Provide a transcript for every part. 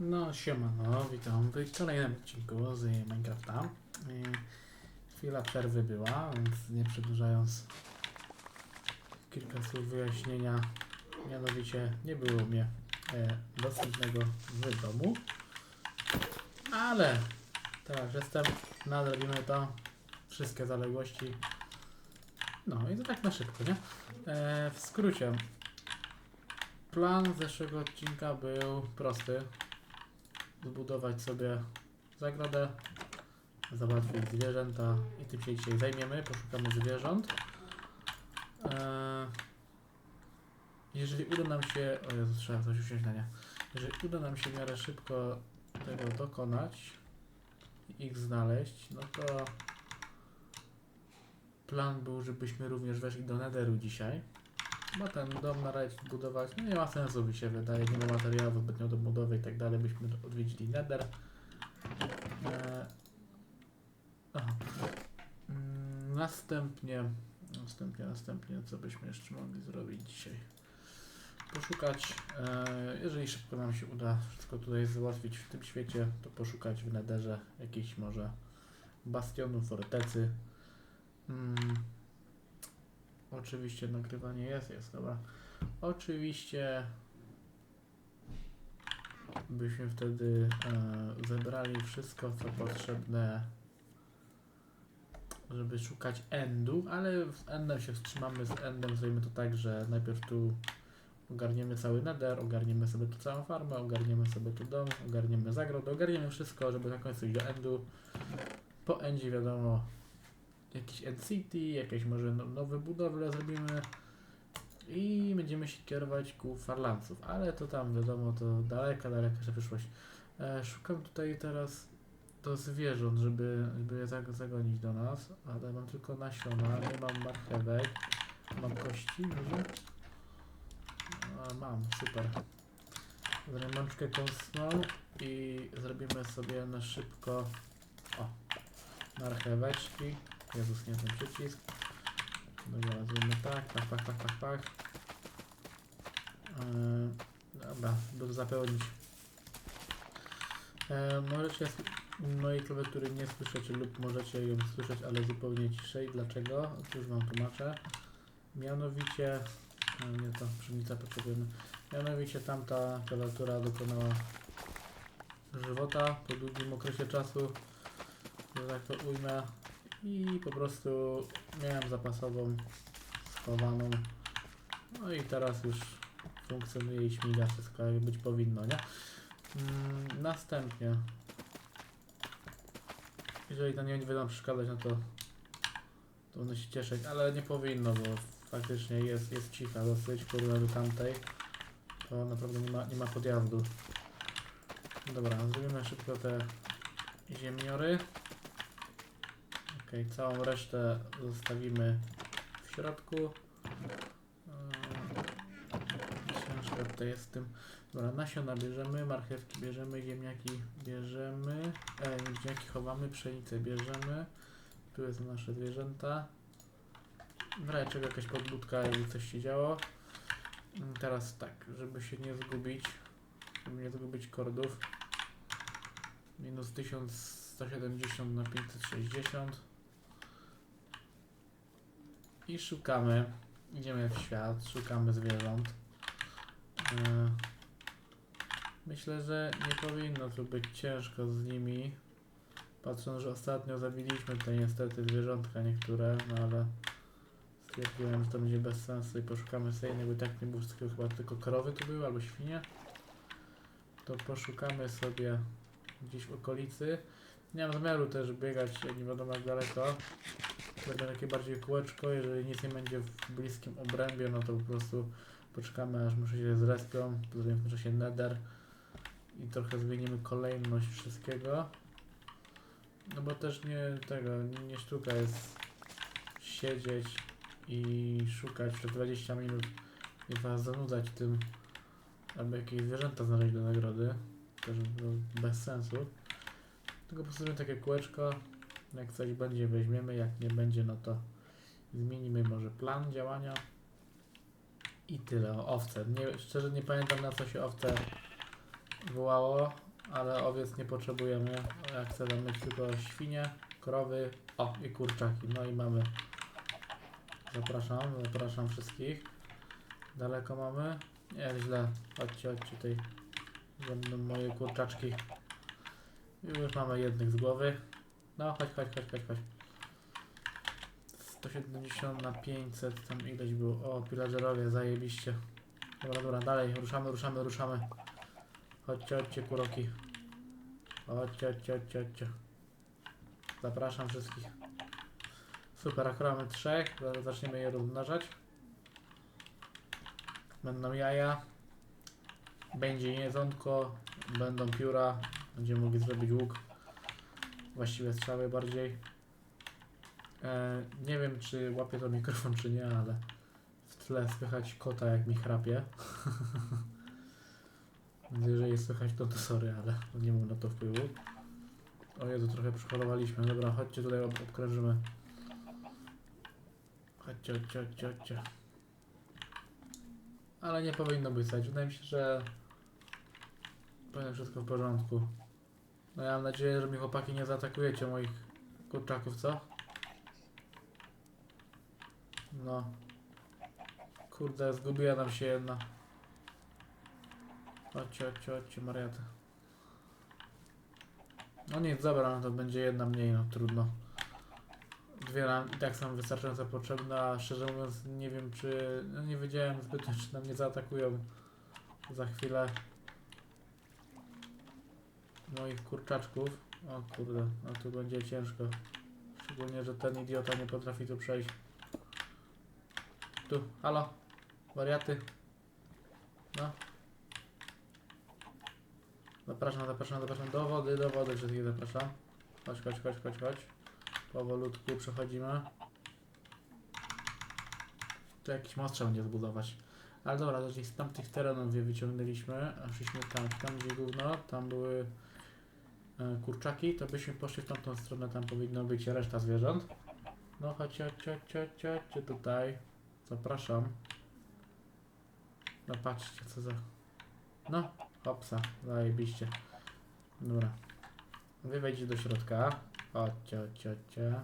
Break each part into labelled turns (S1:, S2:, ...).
S1: No siema, no witam w kolejnym odcinku z Minecrafta. I Chwila przerwy była, więc nie przedłużając kilka słów wyjaśnienia. Mianowicie nie było mnie e, dostępnego w domu, ale teraz jestem, nadrobimy to, wszystkie zaległości. No i to tak na szybko, nie? E, w skrócie, plan zeszłego odcinka był prosty zbudować sobie zagrodę, załatwić zwierzęta i tym się dzisiaj zajmiemy. Poszukamy zwierząt. Eee, jeżeli uda nam się. O Jezu, trzeba coś usiąść na nie. Jeżeli uda nam się w miarę szybko tego dokonać ich znaleźć, no to plan był, żebyśmy również weszli do Netheru dzisiaj. Bo ten dom na razie budować no nie ma sensu mi się wydaje, nie ma materiałów zbytnio do budowy i tak dalej, byśmy odwiedzili Nether. Aha. Mm, następnie, następnie, następnie, co byśmy jeszcze mogli zrobić dzisiaj? Poszukać, e, jeżeli szybko nam się uda wszystko tutaj załatwić w tym świecie, to poszukać w Netherze jakiejś może bastionu, fortecy. Mm, Oczywiście nagrywanie jest, jest, dobra. Oczywiście byśmy wtedy e, zebrali wszystko, co potrzebne, żeby szukać endu, ale z endem się wstrzymamy, z endem zrobimy to tak, że najpierw tu ogarniemy cały nether, ogarniemy sobie tu całą farmę, ogarniemy sobie tu dom, ogarniemy zagrodę, ogarniemy wszystko, żeby na końcu iść do endu. Po endzie wiadomo, jakiś End City, jakieś może no, nowe budowle zrobimy i będziemy się kierować ku Farlanców, ale to tam wiadomo, to daleka, daleka przyszłość. E, szukam tutaj teraz do zwierząt, żeby, żeby je zag- zagonić do nas, ale mam tylko nasiona, nie mam marchewek, mam kości, może? E, mam, super. Zrobię mączkę kąsną i zrobimy sobie na szybko, o, marcheweczki. Jezus, nie ten przycisk. Dobra, zrobimy tak, tak, tak, tak, tak, tak. Eee, dobra, by zapełnić. Eee, możecie mojej klawiatury nie słyszeć lub możecie ją słyszeć, ale zupełnie ciszej. Dlaczego? Już wam tłumaczę. Mianowicie, e, nie to pszenica potrzebujemy. Mianowicie tamta klawiatura dokonała żywota po długim okresie czasu, że tak to ujmę i po prostu miałem zapasową schowaną. No i teraz już funkcjonuje i śmiga wszystko jak być powinno, nie? Mm, następnie jeżeli to nie będzie nam przeszkadzać, no to, to będę się cieszyć, ale nie powinno, bo faktycznie jest, jest cicha dosyć w do tamtej. To naprawdę nie ma, nie ma podjazdu. Dobra, zrobimy szybko te ziemniory. Całą resztę zostawimy w środku. Ciężko tutaj jest z tym. Dobra, nasiona bierzemy, marchewki bierzemy, ziemniaki bierzemy, e, ziemniaki chowamy, pszenicę bierzemy. Tu są nasze zwierzęta. W razie czego jakaś podbudka, jakby coś się działo. Mm, Teraz tak, żeby się nie zgubić, żeby nie zgubić kordów. Minus 1170 na 560. I szukamy. Idziemy w świat, szukamy zwierząt. E, Myślę, że nie powinno tu być ciężko z nimi. Patrząc, że ostatnio zabiliśmy tutaj niestety zwierzątka niektóre, no ale stwierdziłem, że to będzie bez sensu i poszukamy sobie innego, bo tak nie było wszystkiego, chyba tylko krowy tu były albo świnie. To poszukamy sobie gdzieś w okolicy. Nie mam zamiaru też biegać nie wiadomo jak daleko. Zrobię takie bardziej kółeczko, jeżeli nic nie będzie w bliskim obrębie, no to po prostu poczekamy aż muszę się zrespią, zrobimy w tym czasie nether i trochę zmienimy kolejność wszystkiego. No bo też nie tego, nie, nie sztuka jest siedzieć i szukać przez 20 minut i was zanudzać tym, albo jakieś zwierzęta znaleźć do nagrody. Też to bez sensu. Tylko po prostu zrobimy takie kółeczko. Jak coś będzie, weźmiemy, jak nie będzie, no to zmienimy może plan działania. I tyle owce. Nie, szczerze nie pamiętam na co się owce wołało. ale owiec nie potrzebujemy. Ja chcę mieć tylko świnie, krowy, o i kurczaki. No i mamy. Zapraszam, zapraszam wszystkich. Daleko mamy? Nie, źle. Chodźcie, chodźcie tutaj. Będą moje kurczaczki. Już mamy jednych z głowy. No, chodź, chodź, chodź, chodź, chodź. 170 na 500, tam ileś było. O, pillagerowie, zajebiście. Dobra, dobra, dalej, ruszamy, ruszamy, ruszamy. Chodźcie, chodźcie, kuroki. Chodźcie, chodźcie, chodźcie. Zapraszam wszystkich. Super, akurat mamy trzech, zaczniemy je rozmnażać. Będą jaja. Będzie jedzonko, będą pióra, będziemy mogli zrobić łuk. Właściwie strzały bardziej. E, nie wiem, czy łapie to mikrofon, czy nie, ale w tle słychać kota, jak mi chrapie. Jeżeli słychać, to to sorry, ale nie mam na to wpływu. O Jezu, trochę przychorowaliśmy. Dobra, chodźcie tutaj, ob obkrężymy. Chodźcie, chodźcie, chodźcie, chodźcie. Ale nie powinno być stać. Wydaje mi się, że powinno wszystko w porządku. No ja mam nadzieję, że mi chłopaki nie zaatakujecie moich kurczaków, co? No. Kurde, zgubiła nam się jedna. Chodźcie, chodźcie, chodźcie, Mariata. No nic, dobra, no to będzie jedna mniej, no trudno. Dwie nam i tak są wystarczająco potrzebne, a szczerze mówiąc nie wiem czy... No nie wiedziałem zbytnio, czy nam nie zaatakują za chwilę moich kurczaczków. O kurde, no tu będzie ciężko. Szczególnie, że ten idiota nie potrafi tu przejść. Tu, halo, wariaty. No. Zapraszam, zapraszam, zapraszam do wody, do wody wszystkich zapraszam. Chodź, chodź, chodź, chodź, chodź. Powolutku przechodzimy. Tu jakiś most trzeba będzie zbudować. Ale dobra, z tamtych terenów je wyciągnęliśmy, a szliśmy tam, tam gdzie gówno, tam były kurczaki, to byśmy poszli w tamtą stronę, tam powinno być reszta zwierząt. No chodźcie, chodźcie, chodźcie, chodźcie tutaj. Zapraszam. No patrzcie co za... No, hopsa, zajebiście. Dobra. Wy wejdźcie do środka. Chodźcie, chodźcie, chodźcie.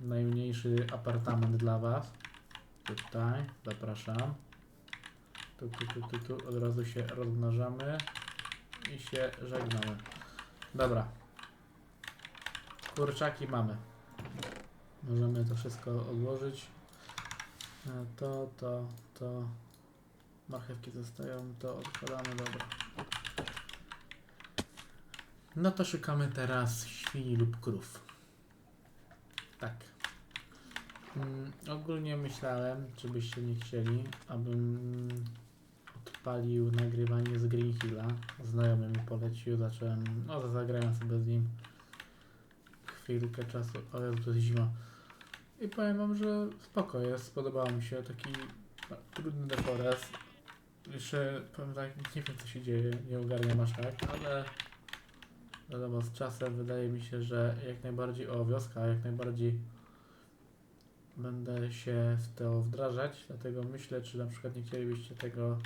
S1: Najmniejszy apartament dla was. Tutaj, zapraszam. Tu, tu, tu, tu, tu, od razu się rozmnażamy i się żegnamy. Dobra. Kurczaki mamy. Możemy to wszystko odłożyć. E, To, to, to. Marchewki zostają, to odkładamy, dobra. No to szukamy teraz świni lub krów. Tak. Mm, ogólnie myślałem, czy byście nie chcieli, abym odpalił nagrywanie z Green Hilla. Znajomy mi polecił, zacząłem, no zagrałem sobie z nim chwilkę czasu, Jezu, to jest zima. I powiem wam, że spoko jest, spodobało mi się taki no, trudny deforest. Jeszcze powiem tak, nie wiem co się dzieje, nie ogarniam aż tak, ale wiadomo, z czasem wydaje mi się, że jak najbardziej, o wioska, jak najbardziej będę się w to wdrażać, dlatego myślę, czy na przykład nie chcielibyście tego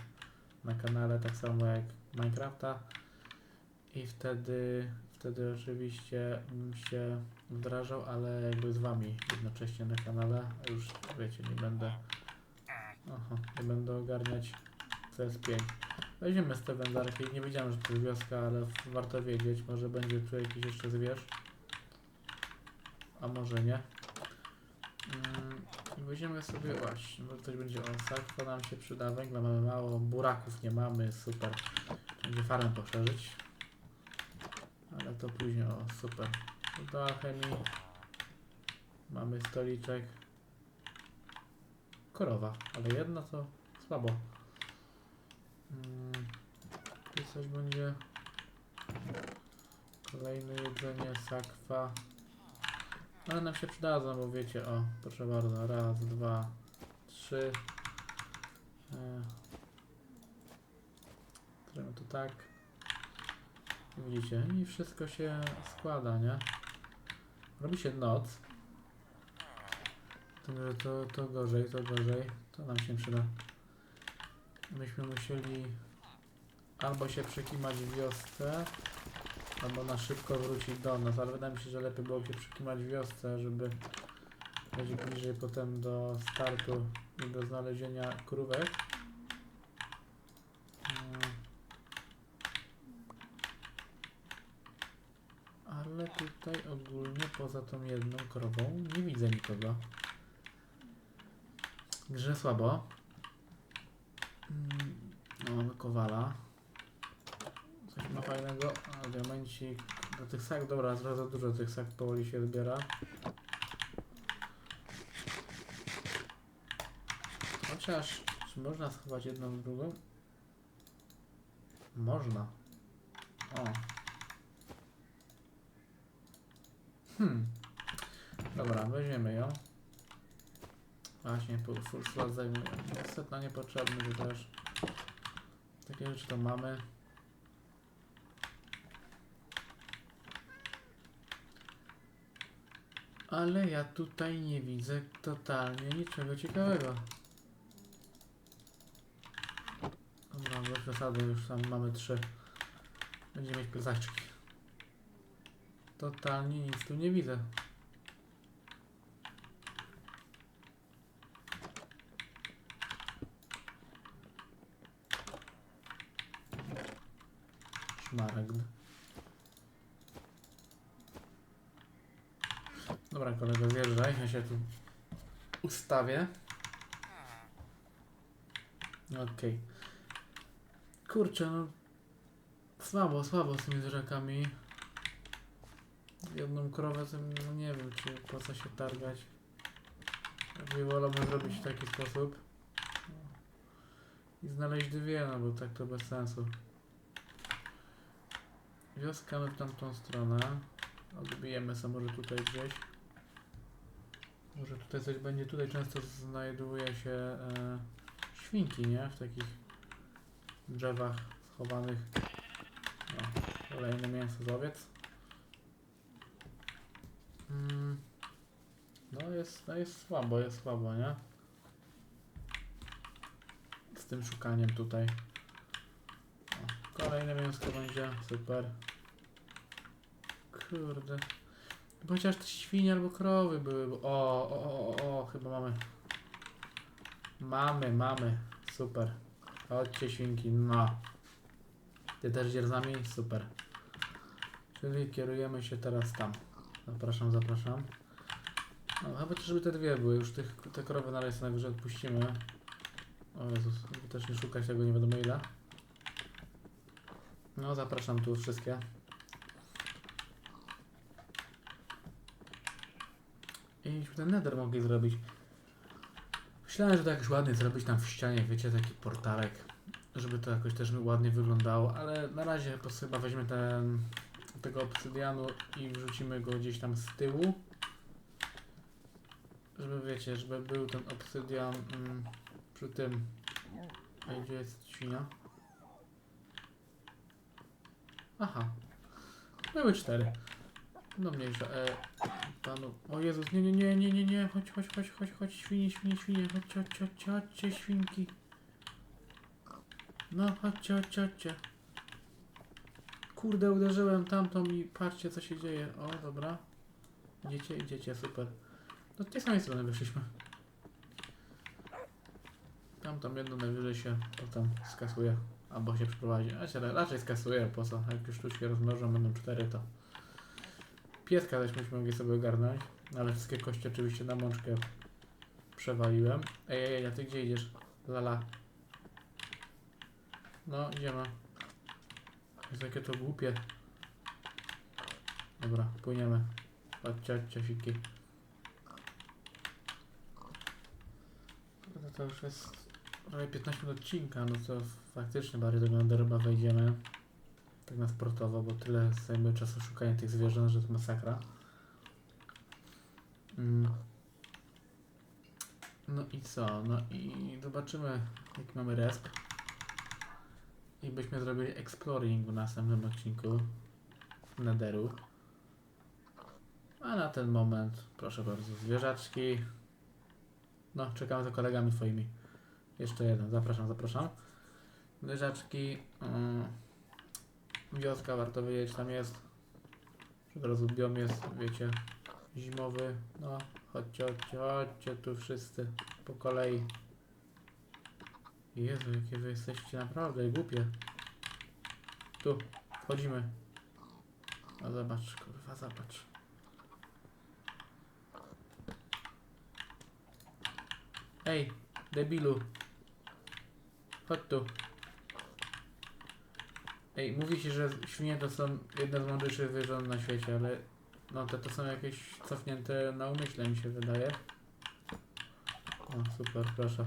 S1: na kanale, tak samo jak Minecrafta i wtedy, wtedy oczywiście się wdrażał, ale jakby z wami jednocześnie na kanale, już wiecie, nie będę aha, nie będę ogarniać CS5. Weźmiemy z te wędzarki, nie wiedziałem, że to jest wioska, ale warto wiedzieć, może będzie tu jakiś jeszcze zwierz, a może nie. Mm, weźmiemy sobie właśnie, bo ktoś będzie o sakwo nam się przyda, węgla mamy mało, buraków nie mamy, super. Będzie farmę poszerzyć. Ale to później, o super. Do alchemii mamy stoliczek. Korowa, ale jedna to słabo. Mm, tu coś będzie. Kolejne jedzenie, sakwa. Ale nam się przydadzą, bo wiecie, o, proszę bardzo, raz, dwa, trzy. E, Zrobimy to tak. Widzicie, i wszystko się składa, nie? Robi się noc. Także to, to gorzej, to gorzej. To nam się przyda. Myśmy musieli albo się przekimać w wiosce, albo na szybko wrócić do nas, ale wydaje mi się, że lepiej było się przekimać w wiosce, żeby będzie bliżej potem do startu i do znalezienia krówek. Mm. Ale tutaj ogólnie poza tą jedną krową nie widzę nikogo. Grze słabo. Mm, No, kowala. Coś ma fajnego. A diamencik do tych sak. Dobra, trochę za dużo tych sak powoli się zbiera. Chociaż, czy można schować jedną drugą? Można. O. Hmm. Dobra, weźmiemy ją. Właśnie, full slot zajmuje. Niestety niepotrzebny to też. Takie rzeczy to mamy. Ale ja tutaj nie widzę totalnie niczego ciekawego. Dobra, bez przesady, już tam mamy trzy. Będziemy mieć plecaczki. Totalnie nic tu nie widzę. Szmaragd. Dobra, kolego, zjeżdżaj, ja się tu ustawię. Okej. Kurczę, no... Słabo, słabo z tymi zwierzakami. Jedną krowę, to no nie wiem, czy po co się targać. Raczej wolałbym zrobić w taki sposób. I znaleźć dwie, no bo tak to bez sensu. Wioska my w tamtą stronę. Odbijemy sobie może tutaj gdzieś. Może tutaj coś będzie. Tutaj często znajduje się e, świnki, nie? W takich drzewach schowanych. No, kolejne mięso z owiec. Mm. No jest, no jest słabo, jest słabo, nie? Z tym szukaniem tutaj. Kolejne mięsko będzie, super. Kurde. Bo Chociaż te świnie albo krowy były. bo- O, o, o, o, chyba mamy. Mamy, mamy. Super. Chodźcie świnki, no. Ty też idziesz? Super. Czyli kierujemy się teraz tam. Zapraszam, zapraszam. No, chyba też, żeby te dwie były. Już tych, te krowy na razie najwyżej odpuścimy. O Jezus, też nie szukać tego nie wiadomo ile. No, zapraszam tu wszystkie. Byśmy ten nether mogli zrobić. Myślałem, że to jakoś ładnie zrobić tam w ścianie, wiecie, taki portalek, żeby to jakoś też ładnie wyglądało, ale na razie po prostu chyba weźmy ten, tego obsydianu i wrzucimy go gdzieś tam z tyłu. Żeby wiecie, żeby był ten obsydian mm, przy tym. A gdzie jest świnia? Aha. Były cztery. No mniejsza. E, panu. O Jezus, nie, nie, nie, nie, nie, nie. Chodź, chodź, chodź, chodź, chodź, świnie, świnie, świnie. Chodźcie, chodźcie, chodźcie, chodźcie, świnki. No, chodźcie, chodźcie, chodźcie. Kurde, uderzyłem tamtą i patrzcie, co się dzieje. O, dobra. Idziecie, idziecie, super. Do tej samej strony wyszliśmy. Tamtą jedną najwyżej się potem skasuje. Albo się przeprowadzi. Raczej, raczej skasuje, po co? Jak już sztuczki rozmnożą, będą cztery, to... Pieska też myśmy mogli sobie ogarnąć. Ale wszystkie kości oczywiście na mączkę przewaliłem. Ej, ej, ej, a ty gdzie idziesz? Lala. No, idziemy. Jest jakie to głupie. Dobra, płyniemy. Chodźcie, chodźcie. No to już jest prawie 15 minut odcinka, no to faktycznie bardziej do Ganderba wejdziemy. Tak na sportowo, bo tyle zajmuje czasu szukanie tych zwierząt, że to masakra. Mm. No i co? No i zobaczymy jaki mamy resp. I byśmy zrobili exploring w następnym odcinku Netheru. A na ten moment, proszę bardzo, zwierzaczki. No, czekamy za kolegami twoimi. Jeszcze jeden, zapraszam, zapraszam. Leżaczki. Yy, wioska, warto wiedzieć, tam jest. Od razu biom jest, wiecie, zimowy. No, chodźcie, chodźcie, chodźcie tu wszyscy po kolei. Jezu, jakie wy jesteście naprawdę głupie. Tu, wchodzimy. No zobacz, kurwa, zobacz. Ej, debilu. Chodź tu. Ej, mówi się, że świnie to są jedne z mądrzejszych zwierząt na świecie, ale no te to są jakieś cofnięte na umyśle mi się wydaje. O, super, proszę.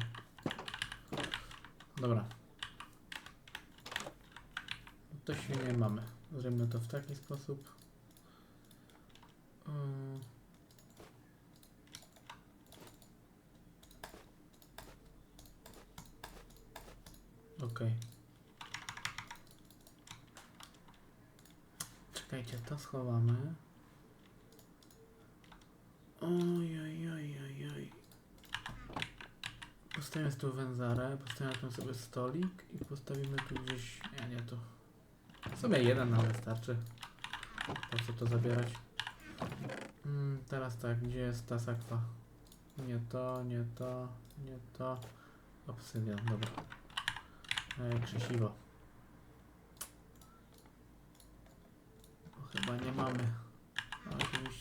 S1: Dobra. To świnie mamy. Zrobimy to w taki sposób. Ym. Okej. Czekajcie, to schowamy. Oj. Postawimy tu węzarę, postawimy tam sobie stolik i postawimy tu gdzieś, ja nie tu. W sumie jeden nam wystarczy. Po co to zabierać? Mm, teraz tak, gdzie jest ta sakwa? Nie to, nie to, nie to. Obsydian, dobra. E, krzesiwo. O, chyba nie mamy. No,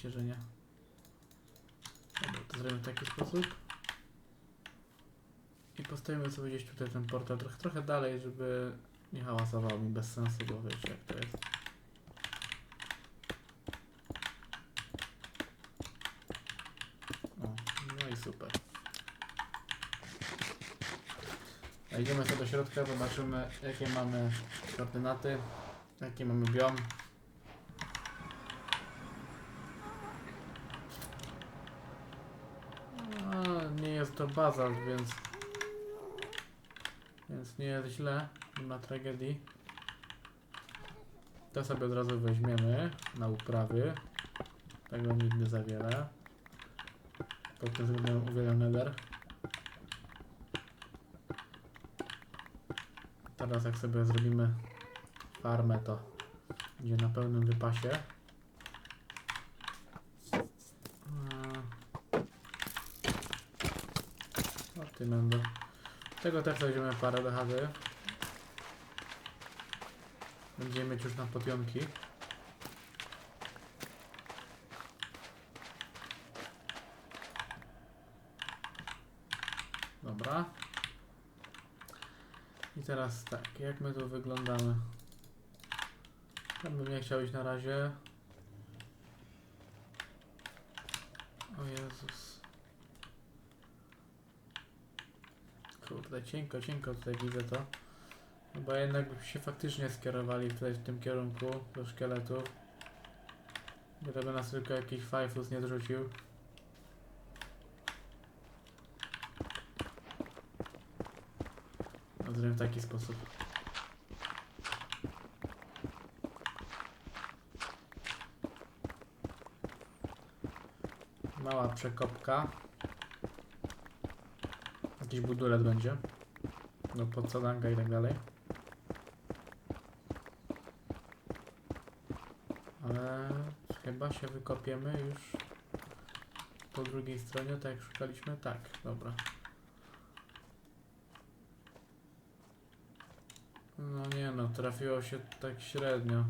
S1: oczywiście, że nie. Dobra, to zrobimy w taki sposób. I postawimy sobie gdzieś tutaj ten portal trochę, trochę dalej, żeby nie hałasował mi bez sensu, bo wiecie jak to jest. O, no i super. A Idziemy sobie do środka, zobaczymy jakie mamy koordynaty, jaki mamy biom. A, nie jest to bazalt, więc więc nie jest źle, nie ma tragedii. To sobie od razu weźmiemy na uprawy. Tego nigdy za wiele. Pod tym względem uwielbiam nether. Teraz jak sobie zrobimy farmę, to będzie na pełnym wypasie. Eee. O ty będę. Tego też weźmiemy parę do. Będziemy mieć już na podjątki. Dobra. I teraz tak, jak my tu wyglądamy? Ja bym nie chciał iść na razie. O Jezus. Kurde, cienko, cienko tutaj widzę to. Chyba jednak by się faktycznie skierowali tutaj w tym kierunku do szkieletów. Gdyby nas tylko jakiś fajfus nie zrzucił. No, Zrobię w taki sposób. Mała przekopka. Jakiś budulec będzie. No podsadanka i tak dalej. Ale chyba się wykopiemy już po drugiej stronie, tak jak szukaliśmy. Tak, dobra. No nie no, trafiło się tak średnio.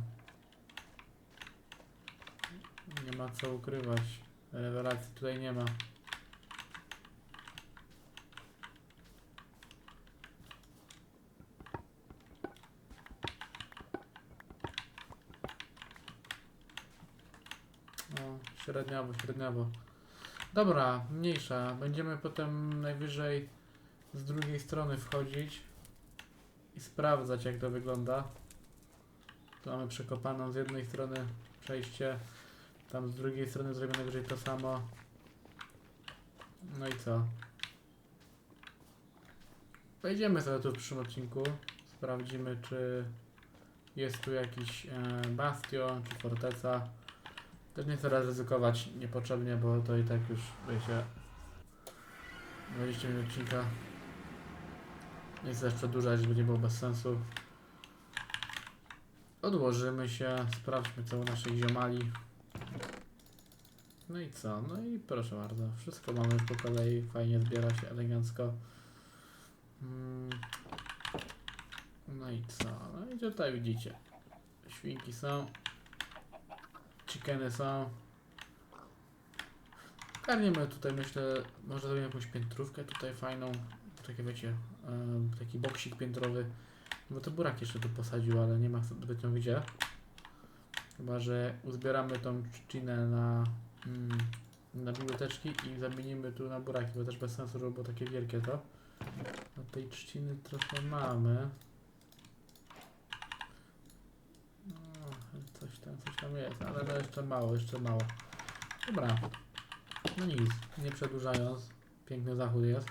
S1: Nie ma co ukrywać. Rewelacji tutaj nie ma. No, średniawo, średniawo. Dobra, mniejsza. Będziemy potem najwyżej z drugiej strony wchodzić i sprawdzać jak to wygląda. Tu mamy przekopaną z jednej strony przejście, tam z drugiej strony zrobimy najwyżej to samo. No i co? Wejdziemy sobie tu w przyszłym odcinku. Sprawdzimy czy jest tu jakiś e, bastion czy forteca. Też nie chcę ryzykować niepotrzebnie, bo to i tak już wiecie 20 minut odcinka. Nie chcę też przedłużać, żeby nie było bez sensu. Odłożymy się, sprawdźmy co u naszych ziomali. No i co? No i proszę bardzo, wszystko mamy już po kolei, fajnie zbiera się elegancko. Mm. No i co? No i tutaj widzicie. Świnki są. Chickeny są. Tutaj myślę, może zrobimy jakąś piętrówkę tutaj fajną. Takie wiecie, taki boksik piętrowy. Bo to burak jeszcze tu posadził, ale nie ma zbytnio gdzie. Chyba, że uzbieramy tą trzcinę na, mm, na biblioteczki i zamienimy tu na buraki, bo też bez sensu, było takie wielkie to. No tej trzciny trochę mamy. No, coś tam, jest, ale no jeszcze mało, jeszcze mało. Dobra. No nic, nie przedłużając. Piękny zachód jest.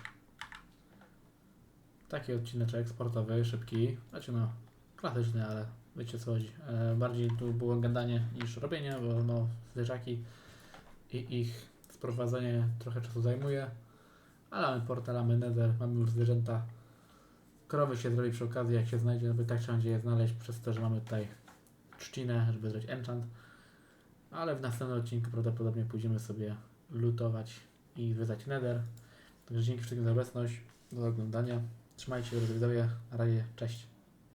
S1: Taki odcineczek sportowy, szybki. Znaczy no, klasyczny, ale wiecie co chodzi. E, bardziej tu było gadanie niż robienie, bo no, zwierzaki i ich sprowadzenie trochę czasu zajmuje. Ale mamy portal, mamy nether, mamy już zwierzęta. Krowy się zrobi przy okazji, jak się znajdzie, no i tak trzeba będzie je znaleźć przez to, że mamy tutaj trzcinę, żeby zrobić enchant. Ale w następnym odcinku prawdopodobnie pójdziemy sobie lutować i zwiedzać nether. Także dzięki wszystkim za obecność, do oglądania. Trzymajcie się, widzowie. Na razie, cześć.